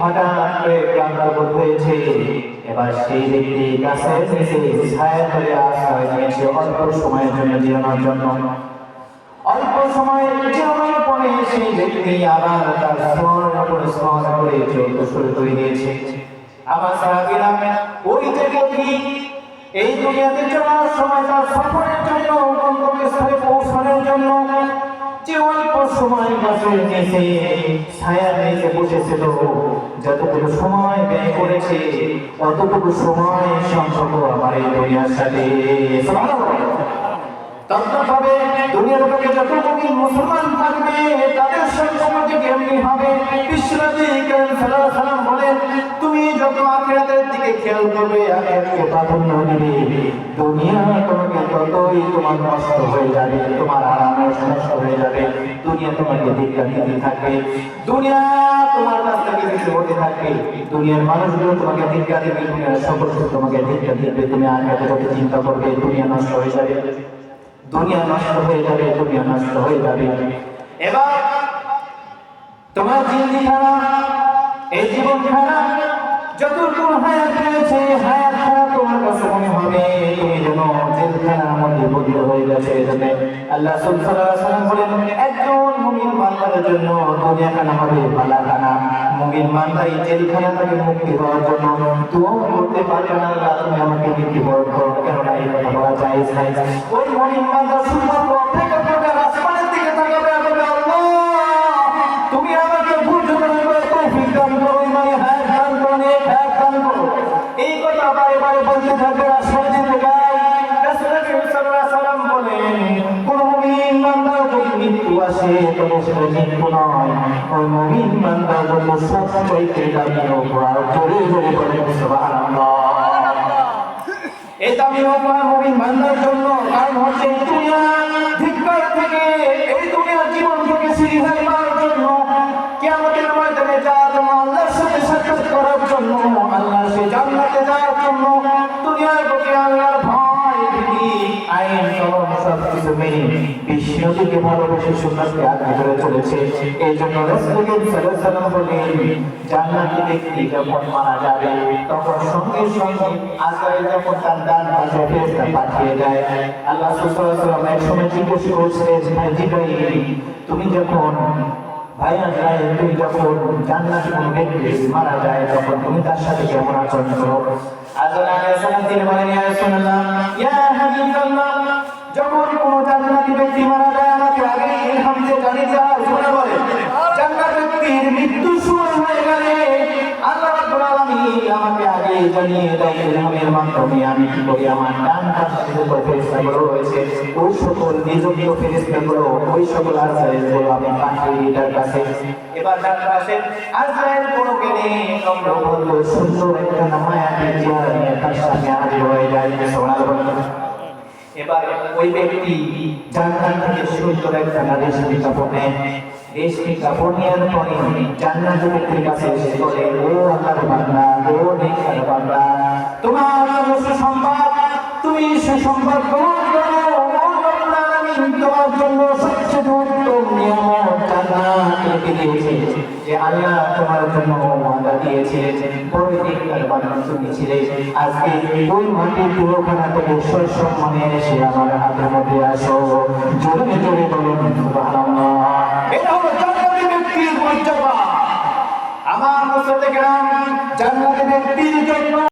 হঠাৎ করে ক্লান্ত বোধ হয়েছে এবার সেই ব্যক্তি গাছের নিচে ছায়া করে আশ্রয় নিয়েছে। অল্প সময়ের জন্য জিরানোর জন্য। অল্প সময় জিরানোর পরে সেই ব্যক্তি আবার তার স্মরণ করে স্মরণ করে চলতে শুরু করে দিয়েছে আমার সাহাবীরা ওই যে ব্যক্তি, এই পৌঁছানোর জন্য যে অল্প সময় করেছে অতটুকু সময় সম্পর্ক আমার দুনিয়ার সাথে। তদ্রুপভাবে দুনিয়ার বুকে যত মুসলমান থাকবে, তাদের সম্পর্ক কেমনি হবে করিম সাল্লাল্লাহু আলাইহি বলেন, তুমি খেয়াল করবে আখিরাতকে প্রাধান্য দিবে দুনিয়া তোমাকে ততই তোমার নষ্ট হয়ে যাবে, তোমার আরাম নষ্ট হয়ে যাবে, দুনিয়া তোমাকে ধিক্কার দিতে থাকবে। দুনিয়া তোমার চিন্তা করবে, দুনিয়া নষ্ট হয়ে যাবে। দুনিয়া নষ্ট হয়ে যাবে, দুনিয়া নষ্ট হয়ে যাবে। এবার তোমার জিন্দি খানা একজন মুমিন বান্দার জন্য দুনিয়া খানা হবে বালা খানা মুমিন বান্দা এই জেলখানা থেকে মুক্তি আল্লাহ তুমি আমাকে মুক্তি বরণ করো কেননা এই কথা বলা নাই। ওই মুমিন বান্দা তবে সেটা মৃত্যু নয় ওই মুমিন বান্দার জন্য সবচাইতে দামি উপহার বিশ্বকে ভালোবেসে সুন্নাতকে আগে করে চলেছে। এই জন্য রাসূলুল্লাহ সাল্লাল্লাহু আলাইহি জান্নাতি ব্যক্তি যখন মারা যাবে, তখন সঙ্গে সঙ্গে যখন তার পাশে পাঠিয়ে দেয়, আল্লাহ এক সময় জিজ্ঞেস ভাই তুমি যখন তুমি যখন জান্নাতি কোনো ব্যক্তি মারা যায়, তখন তুমি তার সাথে কেমন আচরণ করো? আজরাইল আলাইহিস সালাম তিনি জানিয়ে দেয় ইলহামের মাধ্যমে আমি কি করি? আমার ডান পাশে যে সকল ফেরেশতাগুলো রয়েছে, ওই সকল নিযুক্ত ফেরেশতাগুলো, ওই সকল আজরাইলগুলো আমি পাঠিয়ে তার কাছে। এবার ডান পাশে ওই ব্যক্তি জান্নাত থেকে সুন্দর একটা কাপড় নেয়। রেশমি কাপড় নেওয়ার পরে তোমার সম্পদ, তুমি সে গ্রহণ করো। ও রব্বুল আলামিন তোমার জন্য সবচেয়ে উত্তম নিয়ামত জান্নাত দিয়েছে, যে আল্লাহ তোমার জন্য ওয়াদা দিয়েছে। বড় নেককার বান্দা তুমি ছিলে আজকে ওই মাটির পুরোখানা থেকে সসম্মানে এসে আমার হাতের মধ্যে আসো। ব্যক্তির মর্যাদা আমার